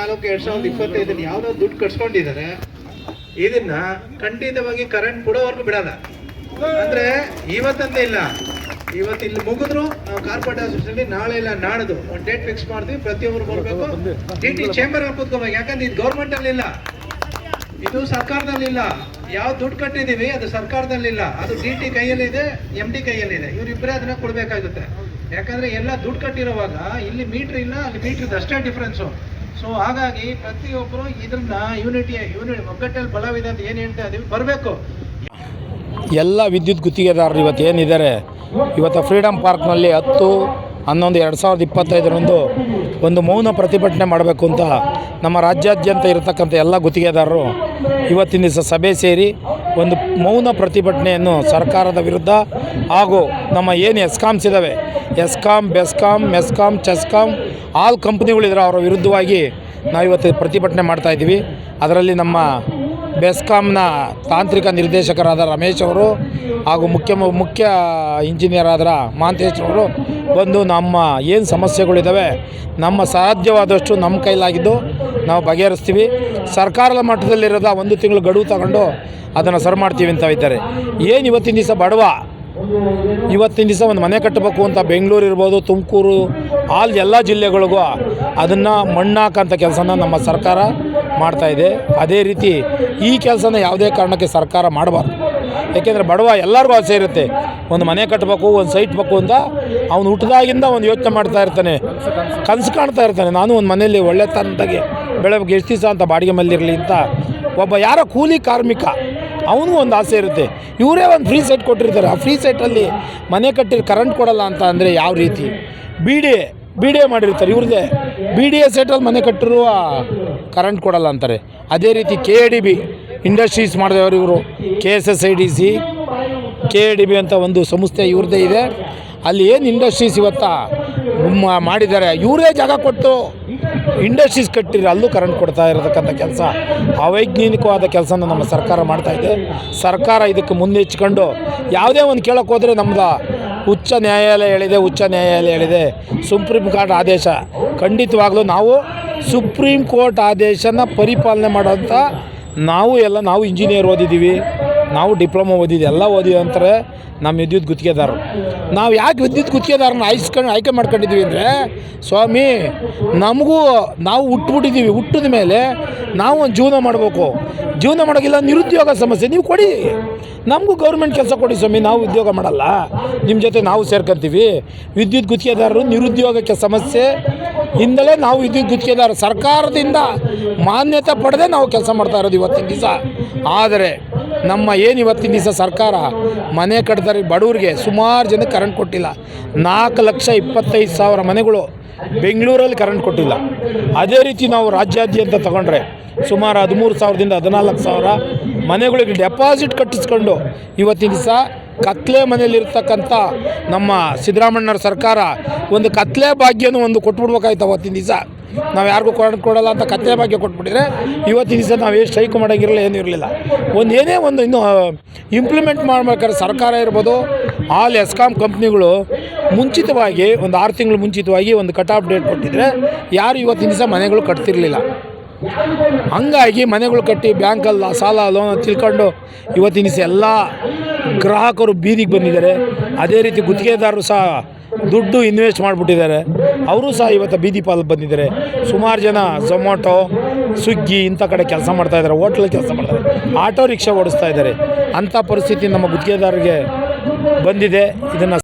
ನಾಲ್ಕು ಎರಡ್ ಸಾವಿರದ ಇಪ್ಪತ್ತೈದನ್ನ ಯಾವ್ದೋ ದುಡ್ಡು ಕಟ್ಸ್ಕೊಂಡಿದ್ದಾರೆ. ಇದನ್ನ ಖಂಡಿತವಾಗಿ ಕರೆಂಟ್ ಕೊಡೋವರೆಗೂ ಬಿಡಲ್ಲ. ಅಂದ್ರೆ ಇವತ್ತಂತ ಇಲ್ಲ. ಇವತ್ತು ಇಲ್ಲಿ ಮುಗಿದ್ರು, ನಾವು ಕಾರ್ಪೊರೇಟ್ ಆಫೀಸಲ್ಲಿ ನಾಳೆ ಇಲ್ಲ, ನಾಡ್ದು. ಒಂದು ಡೇಟ್ ಫಿಕ್ಸ್ ಮಾಡ್ತೀವಿ ಪ್ರತಿಯೊಬ್ಬರು ಬರಬೇಕು. ಡಿ ಟಿ ಚೇಂಬರ್ ಅಲ್ಲಿ ಕೂತ್ಕೋಬೇಕು ಯಾಕಂದ್ರೆ ಇದು ಗೌರ್ಮೆಂಟ್ ಅಲ್ಲಿ ಇಲ್ಲ. ಇದು ಸರ್ಕಾರದಲ್ಲಿಲ್ಲ ಯಾವ ದುಡ್ಡು ಕಟ್ಟಿದೀವಿ ಅದು ಸರ್ಕಾರದಲ್ಲಿಲ್ಲ ಅದು ಡಿ ಟಿ ಕೈಯಲ್ಲಿದೆ ಎಂ ಡಿ ಕೈಯಲ್ಲಿದೆ ಇವರಿಬ್ಬರೇ ಅದನ್ನ ಕೊಡಬೇಕಾಗುತ್ತೆ. ಯಾಕಂದ್ರೆ ಎಲ್ಲ ದುಡ್ಡು ಕಟ್ಟಿರೋವಾಗ ಇಲ್ಲಿ ಮೀಟ್ರ್ ಇಲ್ಲ, ಅಲ್ಲಿ ಮೀಟ್ರ್ ಅಷ್ಟೇ ಡಿಫ್ರೆನ್ಸು ಸೊ ಹಾಗಾಗಿ ಪ್ರತಿಯೊಬ್ಬರು ಇದನ್ನ ಯೂನಿಟಿ ಯೂನಿಟ್ ಒಗ್ಗಟ್ಟಲ್ಲಿ ಬಲವಿದೆ ಅಂತ ಏನು ಹೇಳ್ತಾ ಇದೀವಿ? ಬರಬೇಕು. ಎಲ್ಲ ವಿದ್ಯುತ್ ಗುತ್ತಿಗೆದಾರರು ಇವತ್ತು ಏನಿದ್ದಾರೆ? ಇವತ್ತು ಫ್ರೀಡಮ್ ಪಾರ್ಕ್ನಲ್ಲಿ ಹತ್ತು, ಹನ್ನೊಂದು, ಎರಡು ಸಾವಿರದ ಇಪ್ಪತ್ತೈದರಂದು ಒಂದು ಮೌನ ಪ್ರತಿಭಟನೆ ಮಾಡಬೇಕು ಅಂತ ನಮ್ಮ ರಾಜ್ಯಾದ್ಯಂತ ಇರತಕ್ಕಂಥ ಎಲ್ಲ ಗುತ್ತಿಗೆದಾರರು ಇವತ್ತಿನ ದಿವಸ ಸಭೆ ಸೇರಿ ಒಂದು ಮೌನ ಪ್ರತಿಭಟನೆಯನ್ನು ಸರ್ಕಾರದ ವಿರುದ್ಧ ಹಾಗೂ ನಮ್ಮ ಏನು ಎಸ್ಕಾಮ್ಸ್ ಇದ್ದಾವೆ ESCOM, BESCOM, MESCOM, CHESCOM all ಕಂಪ್ನಿಗಳಿದ್ರೆ ಅವರ ವಿರುದ್ಧವಾಗಿ ನಾವು ಇವತ್ತು ಪ್ರತಿಭಟನೆ ಮಾಡ್ತಾ ಇದ್ದೀವಿ. ಅದರಲ್ಲಿ ನಮ್ಮ ಬೆಸ್ಕಾಂನ ತಾಂತ್ರಿಕ ನಿರ್ದೇಶಕರಾದ ರಮೇಶ್ ಅವರು ಹಾಗೂ ಮುಖ್ಯ ಮುಖ್ಯ ಇಂಜಿನಿಯರ್ ಆದ ಮಹಾಂತೇಶ್ ಅವರು ಬಂದು ನಮ್ಮ ಏನು ಸಮಸ್ಯೆಗಳಿದ್ದಾವೆ ನಮ್ಮ ಸಾಧ್ಯವಾದಷ್ಟು ನಮ್ಮ ಕೈಲಾಗಿದ್ದು ನಾವು ಬಗೆಹರಿಸ್ತೀವಿ. ಸರ್ಕಾರದ ಮಟ್ಟದಲ್ಲಿರೋದ ಒಂದು ತಿಂಗಳು ಗಡುವು ತಗೊಂಡು ಅದನ್ನು ಸರಿ ಮಾಡ್ತೀವಿ ಅಂತ ಇದ್ದಾರೆ. ಏನು ಇವತ್ತಿನ ದಿವಸ ಬಡವ ಇವತ್ತಿನ ದಿವಸ ಒಂದು ಮನೆ ಕಟ್ಟಬೇಕು ಅಂತ ಬೆಂಗಳೂರು ಇರ್ಬೋದು, ತುಮಕೂರು, ಆಲ್ ಎಲ್ಲ ಜಿಲ್ಲೆಗಳಿಗೂ ಅದನ್ನು ಮಣ್ಣಾಕಂಥ ಕೆಲಸನ ನಮ್ಮ ಸರ್ಕಾರ ಮಾಡ್ತಾ ಇದೆ. ಅದೇ ರೀತಿ ಈ ಕೆಲಸನ ಯಾವುದೇ ಕಾರಣಕ್ಕೆ ಸರ್ಕಾರ ಮಾಡಬಾರ್ದು. ಏಕೆಂದರೆ ಬಡವ ಎಲ್ಲರಿಗೂ ಆಸೆ ಇರುತ್ತೆ, ಒಂದು ಮನೆ ಕಟ್ಟಬೇಕು, ಒಂದು ಸೈಟ್ ಬೇಕು ಅಂತ ಅವನು ಹುಟ್ಟಿದಾಗಿಂದ ಒಂದು ಯೋಚನೆ ಮಾಡ್ತಾ ಇರ್ತಾನೆ, ಕನಸು ಕಾಣ್ತಾ ಇರ್ತಾನೆ, ನಾನು ಒಂದು ಮನೆಯಲ್ಲಿ ಒಳ್ಳೆ ತಂದಾಗೆ ಬೆಳಗ್ಗೆ ಎಷ್ಟು ದಿವಸ ಅಂತ ಬಾಡಿಗೆ ಮಲ್ಲಿರಲಿ ಅಂತ. ಒಬ್ಬ ಯಾರೋ ಕೂಲಿ ಕಾರ್ಮಿಕ ಅವನಿಗೂ ಒಂದು ಆಸೆ ಇರುತ್ತೆ. ಇವರೇ ಒಂದು ಫ್ರೀ ಸೆಟ್ ಕೊಟ್ಟಿರ್ತಾರೆ. ಆ ಫ್ರೀ ಸೆಟ್ಟಲ್ಲಿ ಮನೆ ಕಟ್ಟಿರೋ ಕರೆಂಟ್ ಕೊಡಲ್ಲ ಅಂತ ಅಂದರೆ ಯಾವ ರೀತಿ? B D A B D A ಮಾಡಿರ್ತಾರೆ. ಇವ್ರದ್ದೇ ಬಿ ಡಿ ಎ ಸೆಟಲ್ಲಿ ಮನೆ ಕಟ್ಟಿರುವ ಕರೆಂಟ್ ಕೊಡಲ್ಲ ಅಂತಾರೆ. ಅದೇ ರೀತಿ K A D B industries ಮಾಡಿದವರು ಇವರು. K S S I D C K A D B ಅಂತ ಒಂದು ಸಂಸ್ಥೆ ಇವ್ರದ್ದೇ ಇದೆ. ಅಲ್ಲಿ ಏನು ಇಂಡಸ್ಟ್ರೀಸ್ ಇವತ್ತ? ಮಾಡಿದ್ದಾರೆ. ಇವರೇ ಜಾಗ ಕೊಟ್ಟು ಇಂಡಸ್ಟ್ರೀಸ್ ಕಟ್ಟಿದ್ರೆ ಅಲ್ಲೂ ಕರೆಂಟ್ ಕೊಡ್ತಾ ಇರತಕ್ಕಂಥ ಕೆಲಸ. ಅವೈಜ್ಞಾನಿಕವಾದ ಕೆಲಸನ ನಮ್ಮ ಸರ್ಕಾರ ಮಾಡ್ತಾಯಿದೆ ಸರ್ಕಾರ ಇದಕ್ಕೆ ಮುಂದೆ ಮುನ್ನೆಚ್ಕೊಂಡು ಯಾವುದೇ ಒಂದು ಕೇಳೋಕೆ ಹೋದರೆ ನಮ್ದು ಉಚ್ಚ ನ್ಯಾಯಾಲಯ ಹೇಳಿದೆ, ಉಚ್ಚ ನ್ಯಾಯಾಲಯ ಹೇಳಿದೆ. ಸುಪ್ರೀಂ ಕೋರ್ಟ್ ಆದೇಶ. ಖಂಡಿತವಾಗಲೂ ನಾವು ಸುಪ್ರೀಂ ಕೋರ್ಟ್ ಆದೇಶನ ಪರಿಪಾಲನೆ ಮಾಡೋಂಥ ನಾವು ಎಲ್ಲ, ನಾವು ಇಂಜಿನಿಯರ್ ಓದಿದ್ದೀವಿ. ನಾವು ಡಿಪ್ಲೊಮಾ ಓದಿದ್ದು ಎಲ್ಲ ಓದಿದ್ವಿ ಅಂತಾರೆ ನಮ್ಮ ವಿದ್ಯುತ್ ಗುತ್ತಿಗೆದಾರರು. ನಾವು ಯಾಕೆ ವಿದ್ಯುತ್ ಗುತ್ತಿಗೆದಾರನ ಆಯ್ಸ್ಕೊಂಡು ಆಯ್ಕೆ ಮಾಡ್ಕೊಂಡಿದ್ದೀವಿ ಅಂದರೆ, ಸ್ವಾಮಿ, ನಮಗೂ ನಾವು ಹುಟ್ಬಿಟ್ಟಿದ್ದೀವಿ, ಹುಟ್ಟಿದ ಮೇಲೆ ನಾವು ಒಂದು ಜೀವನ ಮಾಡಬೇಕು. ಜೀವನ ಮಾಡೋಕ್ಕಿಲ್ಲ, ನಿರುದ್ಯೋಗ ಸಮಸ್ಯೆ, ನೀವು ಕೊಡಿ. ನಮಗೂ ಗೌರ್ಮೆಂಟ್ ಕೆಲಸ ಕೊಡಿ ಸ್ವಾಮಿ, ನಾವು ಉದ್ಯೋಗ ಮಾಡಲ್ಲ. ನಿಮ್ಮ ಜೊತೆ ನಾವು ಸೇರ್ಕೊಂತೀವಿ. ವಿದ್ಯುತ್ ಗುತ್ತಿಗೆದಾರರು ನಿರುದ್ಯೋಗಕ್ಕೆ ಸಮಸ್ಯೆ. ಹಿಂದಲೇ ನಾವು ವಿದ್ಯುತ್ ಗುತ್ತಿಗೆದಾರ ಸರ್ಕಾರದಿಂದ ಮಾನ್ಯತೆ ಪಡೆದೇ ನಾವು ಕೆಲಸ ಮಾಡ್ತಾ ಇರೋದು ಇವತ್ತಿನ ದಿವಸ. ಆದರೆ ನಮ್ಮ ಏನು ಇವತ್ತಿನ ದಿವಸ ಸರ್ಕಾರ? ಮನೆ ಕಟ್ಟಿದ್ರೆ ಬಡವರಿಗೆ ಸುಮಾರು ಜನಕ್ಕೆ ಕರೆಂಟ್ ಕೊಟ್ಟಿಲ್ಲ. ನಾಲ್ಕು ಲಕ್ಷ ಇಪ್ಪತ್ತೈದು ಸಾವಿರ ಮನೆಗಳು ಬೆಂಗಳೂರಲ್ಲಿ ಕರೆಂಟ್ ಕೊಟ್ಟಿಲ್ಲ. ಅದೇ ರೀತಿ ನಾವು ರಾಜ್ಯಾದ್ಯಂತ ತಗೊಂಡ್ರೆ ಸುಮಾರು ಹದಿಮೂರು ಸಾವಿರದಿಂದ ಹದಿನಾಲ್ಕು ಸಾವಿರ ಮನೆಗಳಿಗೆ ಡೆಪಾಸಿಟ್ ಕಟ್ಟಿಸ್ಕೊಂಡು ಇವತ್ತಿನ ದಿವಸ ಕತ್ಲೆ ಮನೆಯಲ್ಲಿರ್ತಕ್ಕಂಥ ನಮ್ಮ ಸಿದ್ದರಾಮಣ್ಣವ್ರ ಸರ್ಕಾರ ಒಂದು ಕತ್ಲೆ ಭಾಗ್ಯನೂ ಒಂದು ಕೊಟ್ಬಿಡ್ಬೇಕಾಯ್ತು ಅವತ್ತಿನ ದಿವಸ. ನಾವು ಯಾರಿಗೂ ಕರೆಂಟ್ ಕೊಡಲ್ಲ ಅಂತ ಕತ್ಲೆ ಭಾಗ್ಯ ಕೊಟ್ಬಿಟ್ಟಿದ್ರೆ ಇವತ್ತಿನ ದಿವಸ ನಾವು ಎಷ್ಟು ಸ್ಟ್ರೈಕ್ ಮಾಡೋಂಗಿರಲಿಲ್ಲ ಏನೂ ಇರಲಿಲ್ಲ. ಒಂದು ಏನೇ ಒಂದು ಇನ್ನು ಇಂಪ್ಲಿಮೆಂಟ್ ಮಾಡ್ಬೇಕಾದ್ರೆ ಸರ್ಕಾರ ಇರ್ಬೋದು, ಆಲ್ ಎಸ್ಕಾಮ್ ಕಂಪ್ನಿಗಳು ಮುಂಚಿತವಾಗಿ, ಒಂದು ಆರು ತಿಂಗಳು ಮುಂಚಿತವಾಗಿ ಒಂದು ಕಟ್ ಆಫ್ ಡೇಟ್ ಕೊಟ್ಟಿದ್ರೆ ಯಾರು ಇವತ್ತಿನ ದಿವಸ ಮನೆಗಳು ಕಟ್ತಿರಲಿಲ್ಲ. ಹಂಗಾಗಿ ಮನೆಗಳು ಕಟ್ಟಿ ಬ್ಯಾಂಕಲ್ಲಿ ಸಾಲ ಲೋನ್ ತಿಳ್ಕೊಂಡು ಇವತ್ತಿನ ಎಲ್ಲ ಗ್ರಾಹಕರು ಬೀದಿಗೆ ಬಂದಿದ್ದಾರೆ. ಅದೇ ರೀತಿ ಗುತ್ತಿಗೆದಾರರು ಸಹ ದುಡ್ಡು ಇನ್ವೆಸ್ಟ್ ಮಾಡಿಬಿಟ್ಟಿದ್ದಾರೆ. ಅವರು ಸಹ ಇವತ್ತು ಬೀದಿ ಪಾಲು ಬಂದಿದ್ದಾರೆ. ಸುಮಾರು ಜನ ಝೊಮ್ಯಾಟೊ ಸ್ವಿಗ್ಗಿ ಇಂಥ ಕಡೆ ಕೆಲಸ ಮಾಡ್ತಾ ಇದ್ದಾರೆ. ಹೋಟ್ಲಲ್ಲಿ ಕೆಲಸ ಮಾಡ್ತಾರೆ. ಆಟೋ ರಿಕ್ಷಾ ಓಡಿಸ್ತಾ ಇದ್ದಾರೆ. ಅಂಥ ಪರಿಸ್ಥಿತಿ ನಮ್ಮ ಗುತ್ತಿಗೆದಾರರಿಗೆ ಬಂದಿದೆ. ಇದನ್ನು